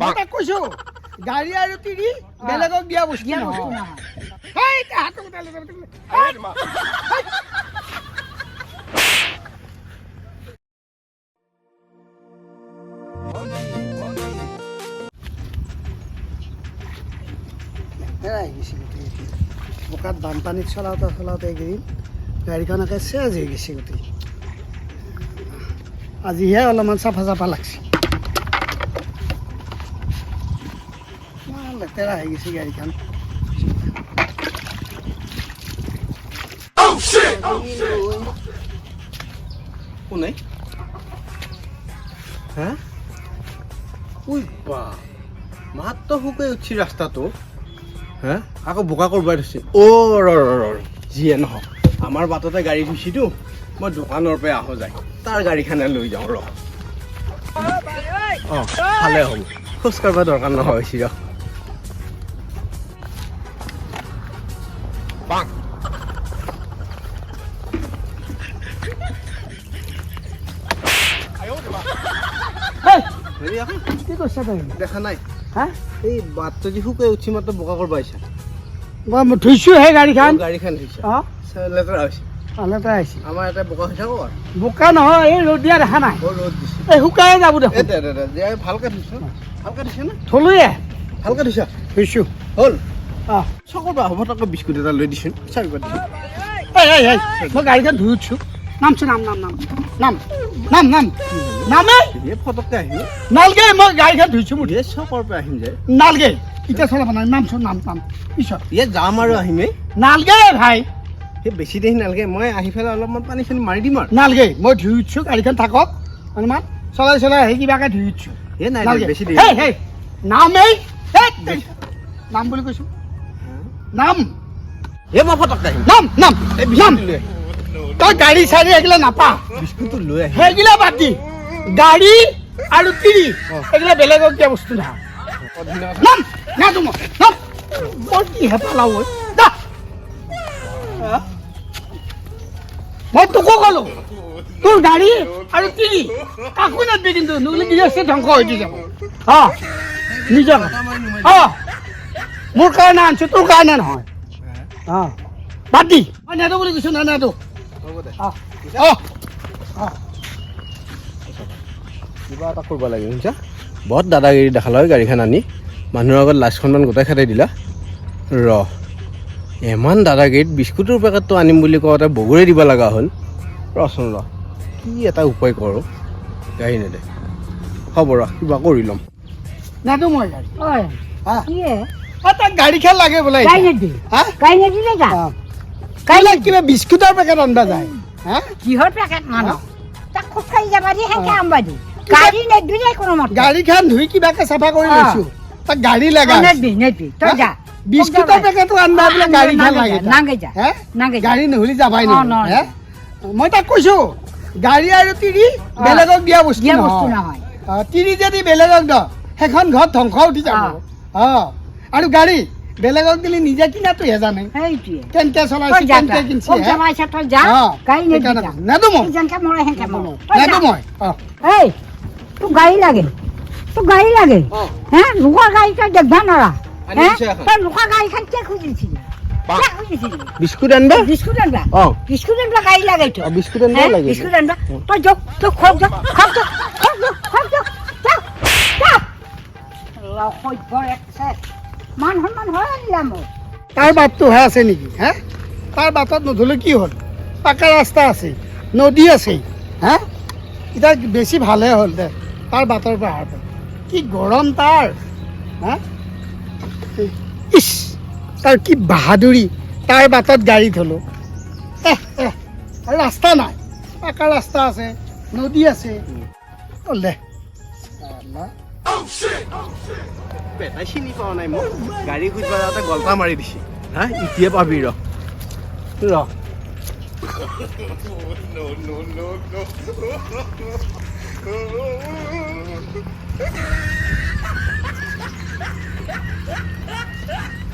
মই তাক কৈছো গাড়ী আৰু তিৰি বেলেগক দিয়া বস্তু বস্তু নহয়। হেই। বোকাত বানপানীত চলাওঁতে চলাওঁতে এইকেইদিন গাড়ীখন একে চেজ হৈ গৈছে গোটেই। আজিহে অলপমান চাফা চাফা লাগছে। ইমান লেতেৰা হৈ গৈছে গাড়ীখন কোনে? হা উই বা মাত্ৰ শুকাই উঠছি ৰাস্তাটো হা আকৌ বোকা কৰিব ধৰিছে। অ' ৰ ৰ ৰ যিয়ে নহওক। আমাৰ বাটতে গাড়ী থৈছিতো মই দোকানৰ পৰা আহোঁ যায়। তাৰ গাড়ীখনে লৈ যাওঁ ৰ। অঁ ভালে হ'ব। খোজ কাঢ়িব দৰকাৰ নহয় হৈছে ৰ। কি কৈছা তই দেখা নাই। হা? এই বাটটো যি শুকাই উঠি মাত্ৰ বোকা কৰিব আহিছা? মই সেই গাড়ীখন। গাড়ীখন থৈছা অঁ। লেতেৰা হৈছে। লেতেৰা আমাৰ ইয়াতে বোকা হৈ থাকো বোকা নহয় এই ৰ'দ দিয়া দেখা নাই। ৰ'দ দিছে। এই শুকাই যাব দে দে দে দে ভালকে ধুইছ। ভালকে ধুইছ না? থলোৱে ভালকে ধুইছ? ধুইছোঁ। হ'ল? অঁ চকৰ পৰা হ'ব তাকে বিস্কুট এটা লৈ দিছোঁ। চাৰি পৰা দিছোঁ। এই এই এই মই গাড়ীখন ধুই উঠছোঁ। নামছোঁ নাম নাম নাম। নাম নাম নাম। নামে? এই ফটককে আহিম নালগে মই গাড়ীখন ধুইছোঁ মোৰ। এই চকৰ পৰা আহিম যে। নালগে এতিয়া চলাব নাই নামছোঁ নাম নাম। পিছত। ইয়াত যাম আৰু আহিমেই নালগে ভাই। সেই বেছি দেৰি নালাগে মই আহি পেলাই অলপমান পানী চানী মাৰি দিম আৰু। নালগে মই ধুই উঠছোঁ গাড়ীখন থাকক। অলপমান চলাই চলাই আহি কিবাকে ধুই উঠছোঁ। এই নাই বেছি দেৰি নামেই। নাম বুলি কৈছোঁ। নাম। এই মই ফটককে নাম নাম নাম। তই গাড়ী চাড়ী এগিলা নাপা। বিস্কুটটো লৈ আহিম সেইগিলা বাদ দি। গাড়ী আৰু তিৰি। এইগিলা বেলেগক দিয়া বস্তু নহয় নাম না তোমাৰ নাম। বৰ কি হেঁপালাও হা? মই তোকো ক'লো তোৰ গাড়ী আৰু তিৰি কাকো নাদবি কিন্তু নহ'লে গৃহস্থ ধ্বংস হৈ দি যাব। অ নিজৰ অ মোৰ কাৰণে আনিছো তোৰ কাৰণে নহয়। অ বাদ দি। মই নেদো বুলি কৈছো না নেদো। কিবা এটা কৰিব লাগে শুনিছা? বহুত দাদাগিৰি দেখালা হয় গাড়ীখন আনি। মানুহৰ আগত লাজ সন্মান গোটাই খাটাই দিলা। ৰ ইমান দাদাগিৰিত বিস্কুটৰ পেকেটটো আনিম বুলি কওঁতে বগৰী দিব লগা হ'ল। ৰচোন ৰ কি এটা উপায় কৰোঁ? গাড়ী নেদে। হ'ব ৰ কিবা কৰি ল'ম। নেদো মই গাড়ী। তাক গাড়ী খেল লাগে বোলে। নিদি যা। গাই কিবা বিস্কুটৰ পেকেট আনবা যায়। হা? কিহৰ পেকেট মানুহ? তাক খোজকাঢ়ি যাবা দি সেনেকে আনবা দি। গাড়ী নেদিলে কোনো মতে। গাড়ীখন ধুই কিবাকে চাফা কৰি লৈছো। তাক গাড়ী লাগা অ, নেদবি নেদবি তই যা। বিস্কুটৰ পেকেটো আনবা বোলে গাড়ী খেল লাগে নাগে যা হে? নাগে গাড়ী নহ'লে যাবাই নহয়। হে? মই তাক কৈছো গাড়ী আৰু তিৰি বেলেগক দিয়া বস্তু নহয়। নহয়। তিৰি যদি বেলেগক দ সেইখন ঘৰত ধ্বংস উঠি যাব। অ। আৰু গাড়ী বেলেগক দিলে নিজে কিনাটোহে জানে। সেইটোৱে। কেনেকে তই চলাইছে কেনেকে তই কিনছে হে? নেদো মই নেদো মই এই তোক গাড়ী লাগে। তোক গাড়ী লাগে। হে লোকৰ গাড়ী তই দেখবা নৰা আনি হে। তই লোকৰ গাড়ীখন কিয় খুজিছিলি বিস্কুট আনবা? বিস্কুট আনবা? অঁ। বিস্কুট আনবা গাড়ী লাগে তো বিস্কুট আনবা লাগে। বিস্কুট আনবা। তই যাওক তই যাওক সভ্যৰ এক ছেট মান সন্মান হয় আনিলা মোৰ তাৰ বাটটোহে আছে নেকি? হে? তাৰ বাটত নধৰিলে কি হ'ল? পাকা ৰাস্তা আছে নদী আছে হা? এতিয়া বেছি ভালহে হ'ল দে তাৰ বাটৰ পৰা অহাৰ পৰা কি গৰম তাৰ হা? ইছ তাৰ কি বাহাদুৰি তাৰ বাটত গাড়ী থলোঁ। এহ এহ ৰাস্তা নাই পাকা ৰাস্তা আছে নদী আছে। দে। পেটাই চিনি পোৱা নাই মোক গাড়ী খুজিব যাওঁতে গল্পা মাৰি দিছে হা এতিয়া পাবি ৰ ৰ Ha ha ha!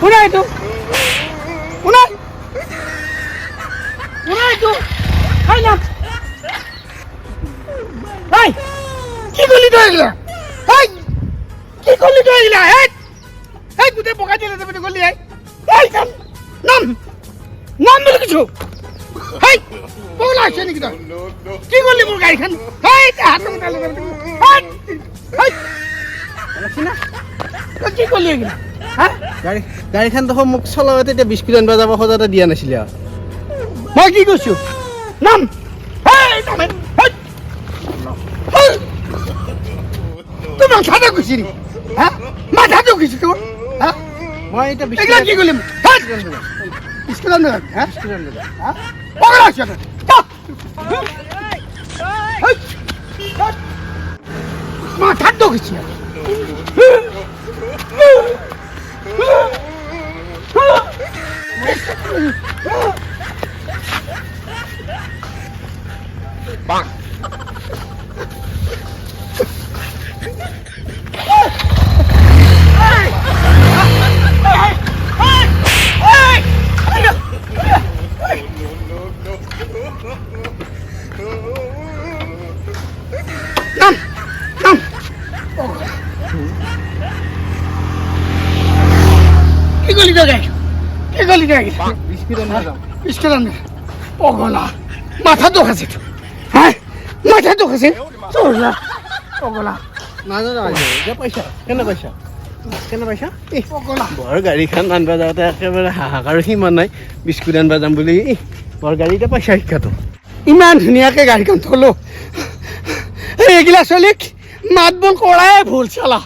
শুনাই এইটো শুনাই শুনাই এইটো হয় না এই কি করলি তো এগুলা? এই কি করলি তো এগুলা? এই এই গোটেই বগাই দিলে তুমি করলি এই। এই নাম নাম নাম বলে কিছু? হেই পগলা আছে নেকি তই কি করলি মোৰ গাড়ীখন? হেই হাত মুঠালে হেই তই কি করলি এগুলা হা গাড়ী গাড়ীখন দেখোন মোক চলাওঁতে এতিয়া বিস্কুট আনিব যাব সজাতে দিয়া নাছিলে মই কি কৈছো? নাম। তোৰ মাথাটো গৈছে নেকি হা? মাথাটো গৈছে তোৰ হা? মই এতিয়া কি আনবে হ্যাঁ হ্যাঁ গেছি নাম নাম কি করলি তো গাই কি করলি তো গাই বিস্কুট আনিব স্কুল আনবে পগলা। মাথা দুখ আছে তো। হ্যাঁ? মাথা দুখ আছে চোরলা পগলা নাজানো আজি এতিয়া পইচা কেনে পইচা কেনে পইচা এই পগলা বৰ গাড়ীখন আনিব যাওঁতে একেবাৰে হাহাকাৰ সীমা নাই। বিস্কুট আনিব যাম বুলি বৰ গাড়ীতে পইচা শিক্ষাটো ইমান ধুনীয়াকে গাড়ীখন থলো এইগিলা ছোৱালীক মাত বোল কৰাই ভুল চালা।